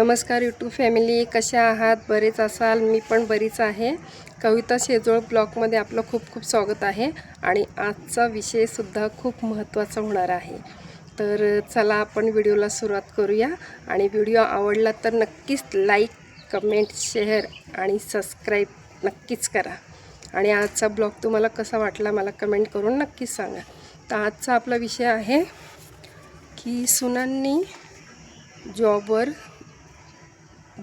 नमस्कार YouTube family कशा आहात? बरेच असाल मी पण बरीच आहे. कविता शेजोळ ब्लॉगमध्ये आपलं खूप खूप स्वागत आहे आणि आजचा विषयसुद्धा खूप महत्त्वाचा होणार आहे. तर चला आपण व्हिडिओला सुरुवात करूया आणि व्हिडिओ आवडला तर नक्कीच लाईक कमेंट शेअर आणि सबस्क्राईब नक्कीच करा. आणि आजचा ब्लॉग तुम्हाला कसा वाटला मला कमेंट करून नक्कीच सांगा. तर आजचा आपला विषय आहे की सुनांनी जॉबवर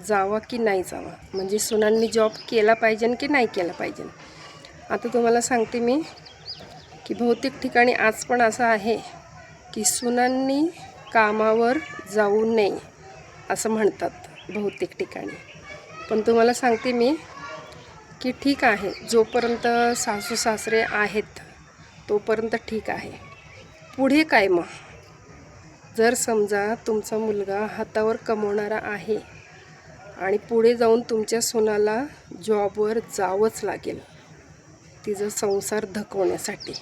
जावा की नाही जावा? म्हणजे सुनांनी जॉब केला पाहिजे की नाही केला पाहिजे? आता तुम्हाला सांगते मी की बहुतेक ठिकाणी आज पण असं आहे की सुनांनी कामावर जाऊ नये असं म्हणतात बहुतेक ठिकाणी. पण तुम्हाला सांगते मी की ठीक आहे जोपर्यंत सासू सासरे आहेत तोपर्यंत ठीक आहे. पुढे काय मग? जर समजा तुमचा मुलगा हातावर कमवणारा आहे आणि पुढे जाऊन तुमच्या सोनाला जॉबवर जावंच लागेल. तिचा संसार धकवण्यासाठी.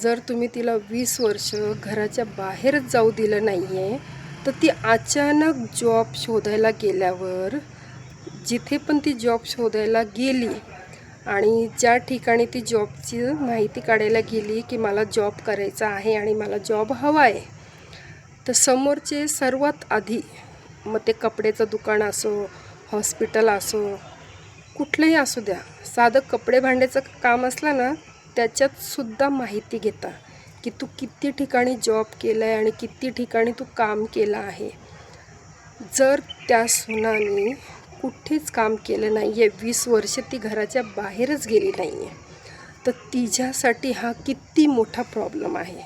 जर तुम्ही तिला वीस वर्ष घराच्या बाहेरच जाऊ दिलं नाही आहे तर ती अचानक जॉब शोधायला गेल्यावर जिथे पण ती जॉब शोधायला गेली आणि ज्या ठिकाणी ती जॉबची माहिती काढायला गेली की मला जॉब करायचा आहे आणि मला जॉब हवा आहे तर समोरचे सर्वात आधी मग ते कपड्याचं दुकान असो हॉस्पिटल असो कुठलंही असू द्या. साधं कपडे भांड्याचं काम असलं ना त्याच्यातसुद्धा माहिती घेता की तू किती ठिकाणी जॉब केला आहे आणि किती ठिकाणी तू काम केलं आहे. जर त्या सुनाने कुठेच काम केलं नाही आहे वीस वर्ष ती घराच्या बाहेरच गेली नाही आहे तर तिच्यासाठी हा किती मोठा प्रॉब्लेम आहे.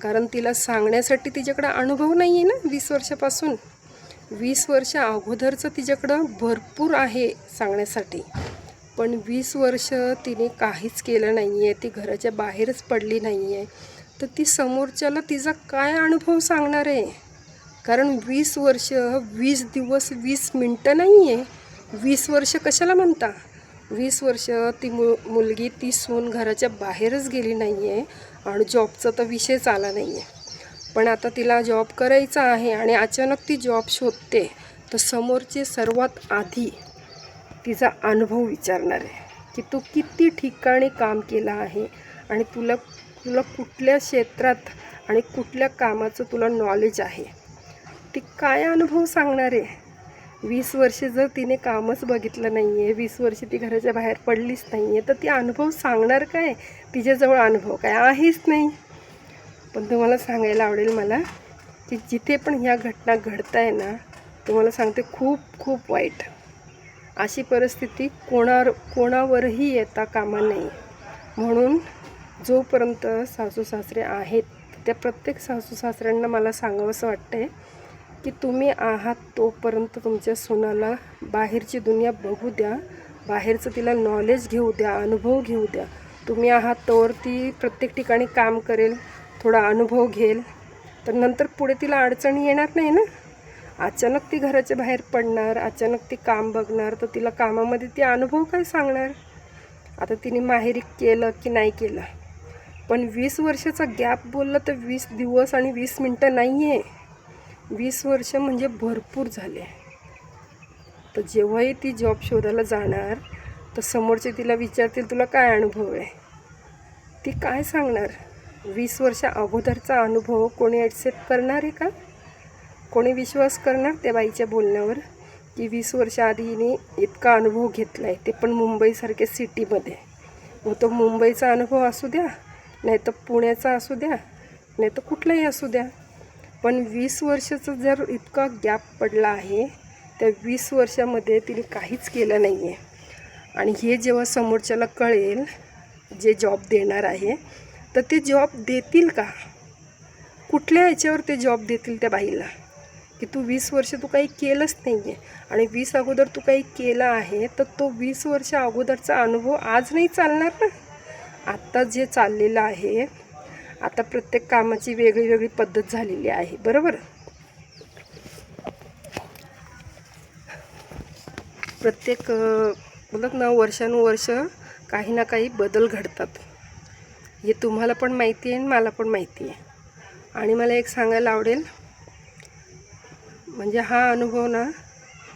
कारण तिला सांगण्यासाठी तिच्याकडं अनुभव नाही आहे ना वीस वर्षापासून. वीस वर्ष अगोदरचं तिच्याकडं भरपूर आहे सांगण्यासाठी. पण वीस वर्ष तिने काहीच केलं नाही आहे ती घराच्या बाहेरच पडली नाही आहे तर ती समोरच्याला तिचा काय अनुभव सांगणार आहे? कारण वीस वर्ष वीस दिवस वीस मिनटं नाही आहे वीस वर्ष कशाला म्हणता? वीस वर्ष ती मु मुलगी ती सून घराच्या बाहेरच गेली नाही आहे आणि जॉबचा तर विषयच आला नाही आहे पण आता तिला जॉब करायचा आहे आणि अचानक ती जॉब शोधते तर समोरचे सर्वात आधी तिचा अनुभव विचारणार आहे की तू किती ठिकाणी काम केलं आहे आणि तुला तुला कुठल्या क्षेत्रात आणि कुठल्या कामाचं तुला नॉलेज आहे? ती काय अनुभव सांगणार आहे? वीस वर्ष जर तिने कामच बघितलं नाही आहे वीस वर्ष ती घराच्या बाहेर पडलीच नाही आहे तर ती अनुभव सांगणार काय? तिच्याजवळ अनुभव काय? आहेच नाही. पण तुम्हाला सांगायला आवडेल मला की जिथे पण ह्या घटना घडत आहे ना तुम्हाला सांगते खूप खूप वाईट. अशी परिस्थिती कोणावर कोणावरही येता कामा नये. म्हणून जोपर्यंत सासू सासरे आहेत त्या प्रत्येक सासू सासऱ्यांना मला सांगावंसं वाटतं आहे की तुम्ही आहात तोपर्यंत तुमच्या सुनाला बाहेरची दुनिया बघू द्या. बाहेरचं तिला नॉलेज घेऊ द्या अनुभव घेऊ द्या. तुम्ही आहात तोवर ती प्रत्येक ठिकाणी काम करेल. थोडा अनुभव घेईल. तर नंतर पुढे तिला अडचणी येणार नाही ना? अचानक ती घराच्या बाहेर पडणार अचानक ती काम बघणार तर तिला कामामध्ये ती अनुभव काय सांगणार? आता तिने माहेरी केलं की नाही केलं? पण वीस वर्षाचा गॅप बोललं तर वीस दिवस आणि वीस मिनटं नाही आहे वीस वर्ष म्हणजे भरपूर झाले. तर जेव्हाही ती जॉब शोधायला जाणार तर समोरचे तिला विचारतील तुला काय अनुभव आहे? ती काय सांगणार? वीस वर्षा अगोदरचा अनुभव कोणी ॲक्सेप्ट करणार आहे का? कोणी विश्वास करणार त्या बाईच्या बोलण्यावर? की वीस वर्षाआधीने इतका अनुभव घेतला आहे ते पण मुंबईसारख्या सिटीमध्ये. मग तो मुंबईचा अनुभव असू द्या नाही तर पुण्याचा असू द्या नाही तर कुठलाही असू द्या. पण वीस वर्षाचा जर इतका गॅप पडला आहे त्या वीस वर्षामध्ये तिने काहीच केलं नाही आहे आणि हे जेव्हा समोरच्याला कळेल जे जॉब देणार आहे तर ते जॉब देतील का? कुठल्या ह्याच्यावर ते जॉब देतील त्या बाईला? की तू वीस वर्ष तू काही केलंच नाही आहे आणि वीस अगोदर तू काही केलं आहे तर तो वीस वर्ष अगोदरचा अनुभव आज नाही चालणार ना? आत्ता जे चाललेलं आहे आता प्रत्येक कामाची वेगळी वेगळी पद्धत झालेली आहे बरोबर? प्रत्येक बोलत ना वर्षानुवर्ष काही ना काही बदल घडतात. हे तुम्हाला पण माहिती आहे आणि मला पण माहिती आहे. आणि मला एक सांगायला आवडेल म्हणजे हा अनुभव ना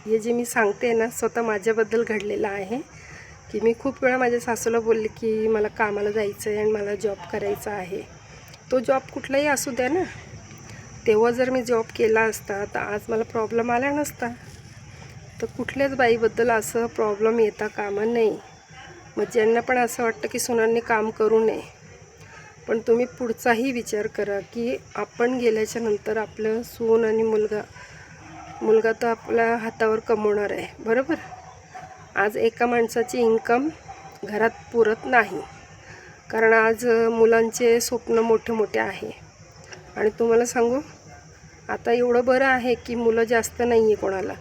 हे जे मी सांगते ना स्वतः माझ्याबद्दल घडलेला आहे. की मी खूप वेळा माझ्या सासूला बोलले की मला कामाला जायचं आहे आणि मला जॉब करायचा आहे. तो जॉब कुठलाही असू द्या ना तेव्हा जर मी जॉब केला असता तर आज मला प्रॉब्लेम आला नसता. तर कुठल्याच बाईबद्दल असं प्रॉब्लेम येता कामा नाही मग ज्यांना पण असं वाटतं की सुनांनी काम करू नये पण तुम्ही पुढचाही विचार करा की आपण गेल्याच्यानंतर आपलं सून आणि मुलगा मुलगा तर आपल्या हातावर कमवणार आहे बरोबर? आज एका माणसाची इन्कम घरात पुरत नाही कारण आज मुलांचे स्वप्न मोठे मोठे आहे. आणि तुम्हाला सांगू आता एवढं बरं आहे की मुलं जास्त नाही आहे कोणाला.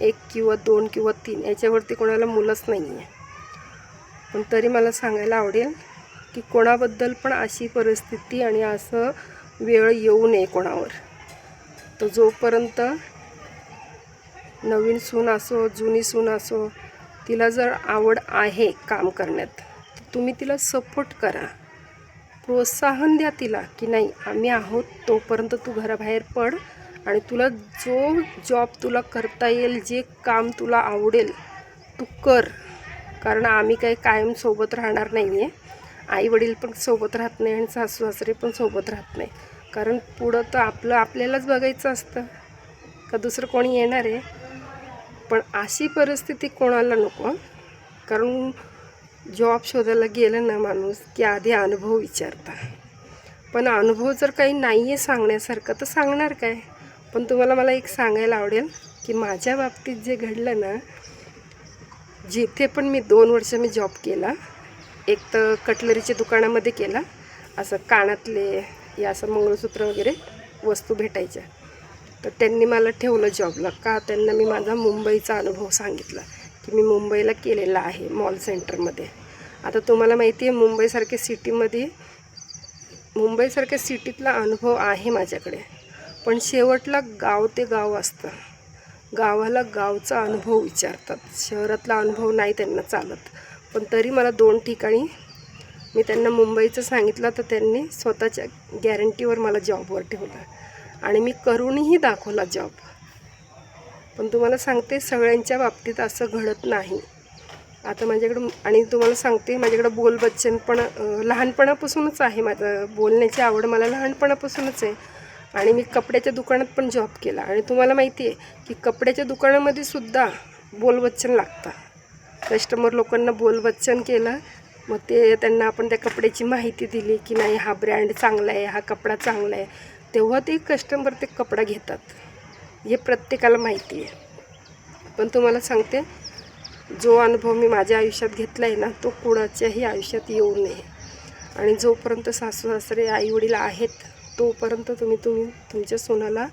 एक किंवा दोन किंवा तीन याच्यावरती कोणाला मुलंच नाही आहे पण तरी मला सांगायला आवडेल की कोणाबद्दल पण अशी परिस्थिती आणि असं वेळ येऊ नये कोणावर. तर जोपर्यंत नवीन सून असो जुनी सून असो तिला जर आवड आहे काम करण्यात तर तुम्ही तिला सपोर्ट करा. प्रोत्साहन द्या तिला की नाही आम्ही आहोत तोपर्यंत तू घराबाहेर पड आणि तुला जो जॉब तुला करता येईल जे काम तुला आवडेल तू कर. कारण आम्ही काही कायम सोबत राहणार नाही आहे आई वडील पण सोबत राहत नाही आणि सासू सासरे पण सोबत राहत नाही. कारण पुढं तर आपलं आपल्यालाच बघायचं असतं. का दुसरं कोणी येणार आहे? पण अशी परिस्थिती कोणाला नको कारण जॉब शोधायला गेलं ना माणूस की आधी अनुभव विचारता. पण अनुभव जर काही नाही आहे सांगण्यासारखं तर सांगणार काय? पण तुम्हाला मला एक सांगायला आवडेल की माझ्या बाबतीत जे घडलं ना जिथे पण मी दोन वर्ष मी जॉब केला एक तर कटलरीच्या दुकानामध्ये केला. असं कानातले या असं मंगळसूत्र वगैरे वस्तू भेटायच्या. तर त्यांनी मला ठेवलं जॉबला का? त्यांना मी माझा मुंबईचा अनुभव सांगितला की मी मुंबईला केलेला आहे मॉल सेंटरमध्ये आता तुम्हाला माहिती आहे मुंबईसारख्या सिटीमध्ये मुंबईसारख्या सिटीतला अनुभव आहे माझ्याकडे. पण शेवटला गाव ते गाव असतं. गावाला गावचा अनुभव विचारतात. शहरातला अनुभव नाही त्यांना चालत. पण तरी मला दोन ठिकाणी मी त्यांना मुंबईचं सांगितलं तर त्यांनी स्वतःच्या गॅरंटीवर मला जॉबवर ठेवलं. आणि मी करूनही दाखवला जॉब पण तुम्हाला सांगते सगळ्यांच्या बाबतीत असं घडत नाही. आता माझ्याकडं आणि तुम्हाला सांगते माझ्याकडं बोलबच्चन पण लहानपणापासूनच आहे माझं. बोलण्याची आवड मला लहानपणापासूनच आहे. आणि मी कपड्याच्या दुकानात पण जॉब केला. आणि तुम्हाला माहिती आहे की कपड्याच्या दुकानामध्ये सुद्धा बोलबच्चन लागतं कस्टमर लोकांना बोलवचन केलं. मग ते त्यांना आपण त्या कपड्याची माहिती दिली की नाही हा ब्रँड चांगला आहे हा कपडा चांगला आहे. तेव्हा ते कस्टमर ते कपडा घेतात. हे प्रत्येकाला माहिती आहे. पण तुम्हाला सांगते जो अनुभव मी माझ्या आयुष्यात घेतला आहे ना तो कुणाच्याही आयुष्यात येऊ नये. आणि जोपर्यंत सासू सासरे आईवडील आहेत तोपर्यंत तुम्ही तुम्ही तुमच्या सोनाला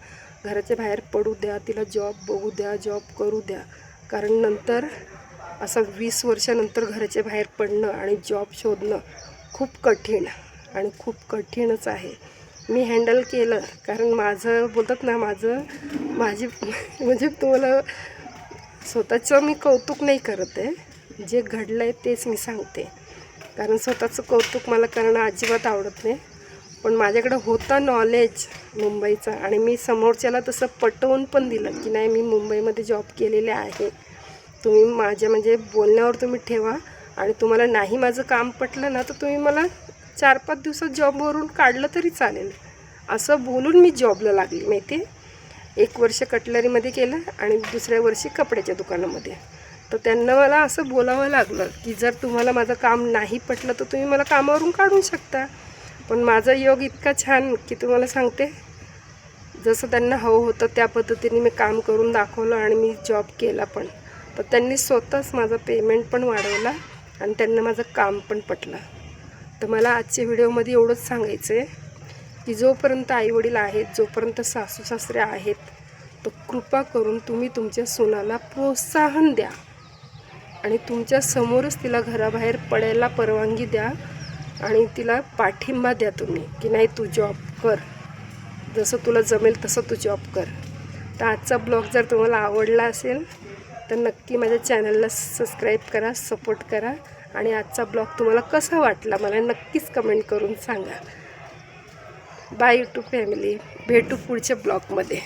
घराच्या बाहेर पडू द्या तिला जॉब बघू द्या जॉब करू द्या. कारण नंतर असं वीस वर्षानंतर घराच्या बाहेर पडणं आणि जॉब शोधणं खूप कठीण आणि खूप कठीणच आहे. मी हँडल केलं कारण माझं बोलतात ना माझं माझी म्हणजे तुम्हाला स्वतःचं मी कौतुक नाही करत आहे. जे घडलं आहे तेच मी सांगते. कारण स्वतःचं कौतुक मला करणं अजिबात आवडत नाही. पण माझ्याकडं होता नॉलेज मुंबईचा आणि मी समोरच्याला तसं पटवून पण दिलं की नाही मी मुंबईमध्ये जॉब केलेले आहे. तुम्ही माझ्या म्हणजे बोलण्यावर तुम्ही ठेवा आणि तुम्हाला नाही माझं काम पटलं ना तर तुम्ही मला चार पाच दिवसात जॉबवरून काढलं तरी चालेल. असं बोलून मी जॉबला लागली माहिती एक वर्ष कटलरीमध्ये केलं आणि दुसऱ्या वर्षी कपड्याच्या दुकानामध्ये. तर त्यांना मला असं बोलावं लागलं की जर तुम्हाला माझं काम नाही पटलं तर तुम्ही मला कामावरून काढू शकता. पण माझा योग इतका छान की तुम्हाला सांगते जसं त्यांना हवं होतं त्या पद्धतीने मी काम करून दाखवलं आणि मी जॉब केला पण. तर त्यांनी स्वतःच माझं पेमेंट पण वाढवला आणि त्यांना माझं काम पण पटलं. तर मला आजच्या व्हिडिओमध्ये एवढंच सांगायचं आहे की जोपर्यंत आईवडील आहेत जोपर्यंत सासू सासरे आहेत तर कृपा करून तुम्ही तुमच्या सुनाला प्रोत्साहन द्या आणि तुमच्या समोरच तिला घराबाहेर पडायला परवानगी द्या आणि तिला पाठिंबा द्या तुम्ही की नाही तू जॉब कर. जसं तुला जमेल तसं तू जॉब कर. तर आजचा ब्लॉग जर तुम्हाला आवडला असेल तर नक्की माझ्या चॅनलला सबस्क्राईब करा सपोर्ट करा आणि आजचा ब्लॉग तुम्हाला कसा वाटला मला नक्कीच कमेंट करून सांगा. Bye YouTube family. भेटू पुढच्या ब्लॉगमध्ये.